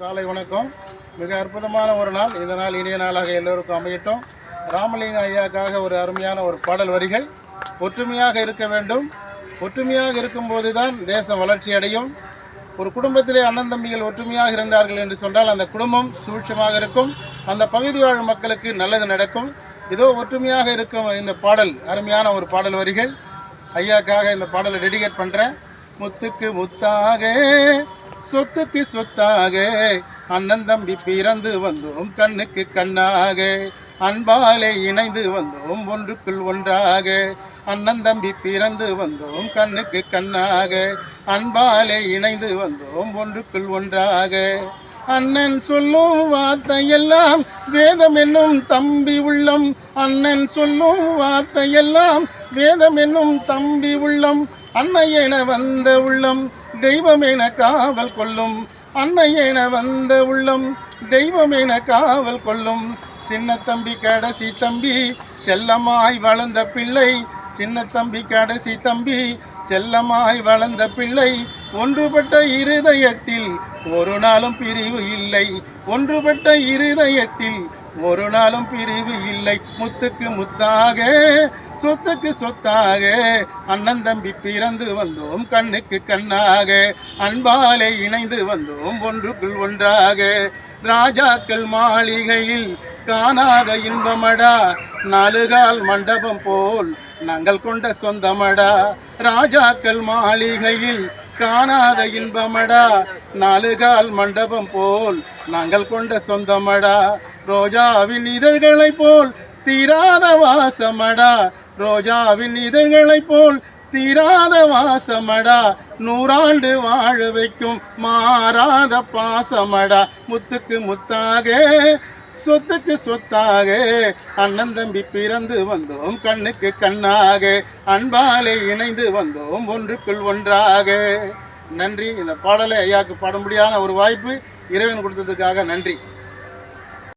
காலை வணக்கம். மிக அற்புதமான ஒரு நாள். இந்த நாள் இனிய நாளாக எல்லோருக்கும் அமையட்டும். ராமலிங்க ஐயாக்காக ஒரு அருமையான ஒரு பாடல் வரிகள். ஒற்றுமையாக இருக்க வேண்டும். ஒற்றுமையாக இருக்கும்போது தான் தேசம் வளர்ச்சி அடையும். ஒரு குடும்பத்திலே அண்ணன் தம்பிகள் ஒற்றுமையாக இருந்தார்கள் என்று சொன்னால் அந்த குடும்பம் சூட்சமாக இருக்கும். அந்த பகுதி வாழும் மக்களுக்கு நல்லது நடக்கும். இதோ ஒற்றுமையாக இருக்கும் இந்த பாடல் அருமையான ஒரு பாடல் வரிகள். ஐயாக்காக இந்த பாடலை டெடிகேட் பண்ணுறேன் முத்துக்கு முத்தாக சொத்துக்கு சொத்தாக. அண்ணன் தம்பி பிறந்து வந்தோம் கண்ணுக்கு கண்ணாக. அன்பாலே இணைந்து வந்தோம் ஒன்றுக்குள் ஒன்றாக. அண்ணன் தம்பி பிறந்து வந்தோம் கண்ணுக்கு கண்ணாக. அன்பாலே இணைந்து வந்தோம் ஒன்றுக்குள் ஒன்றாக. அண்ணன் சொல்லும் வார்த்தையெல்லாம் வேதம் என்னும் தம்பி உள்ளம். அண்ணன் சொல்லும் வார்த்தையெல்லாம் வேதம் என்னும் தம்பி உள்ளம். அன்னையென என வந்த உள்ளம். தெய்வம் என காவல் கொள்ளும் அன்னை என வந்த உள்ளம். தெய்வம் என காவல் கொள்ளும் சின்ன தம்பி கடைசி தம்பி செல்லமாய் வளர்ந்த பிள்ளை. சின்ன தம்பி கடைசி தம்பி செல்லமாய் வளர்ந்த பிள்ளை. ஒன்றுபட்ட இருதயத்தில் ஒரு நாளும் பிரிவு இல்லை. ஒன்றுபட்ட இருதயத்தில் ஒரு நாளும் பிரிவு இல்லை. முத்துக்கு முத்தாக சொத்துக்கு சொத்தாக. அண்ணன் தம்பி பிறந்து வந்தோம் கண்ணுக்கு கண்ணாக. அன்பாலே இணைந்து வந்தோம் ஒன்றுக்குள் ஒன்றாக. ராஜாக்கள் மாளிகையில் காணாத இன்பமடா. நாலுகால் மண்டபம் போல் நாங்கள் கொண்ட சொந்தமடா. ராஜாக்கள் மாளிகையில் காணாத இன்பமடா. நாலுகால் மண்டபம் போல் நாங்கள் கொண்ட சொந்தமடா. ரோஜாவின் இதழ்களைப் போல் தீராத வாசமடா. ரோஜாவின் இதழ்களைப் போல் தீராத வாசமடா நூறாண்டு வாழ வைக்கும் மாறாத பாசமடா. முத்துக்கு முத்தாக சொத்துக்கு சொத்தாக அண்ணன் தம்பி பிறந்து வந்தோம் கண்ணுக்கு கண்ணாக அன்பாலே இணைந்து வந்தோம் ஒன்றுக்குள் ஒன்றாக. நன்றி. இந்த பாடலை ஐயாவுக்கு பாட முடியாத ஒரு வாய்ப்பு இறைவன் கொடுத்ததுக்காக நன்றி.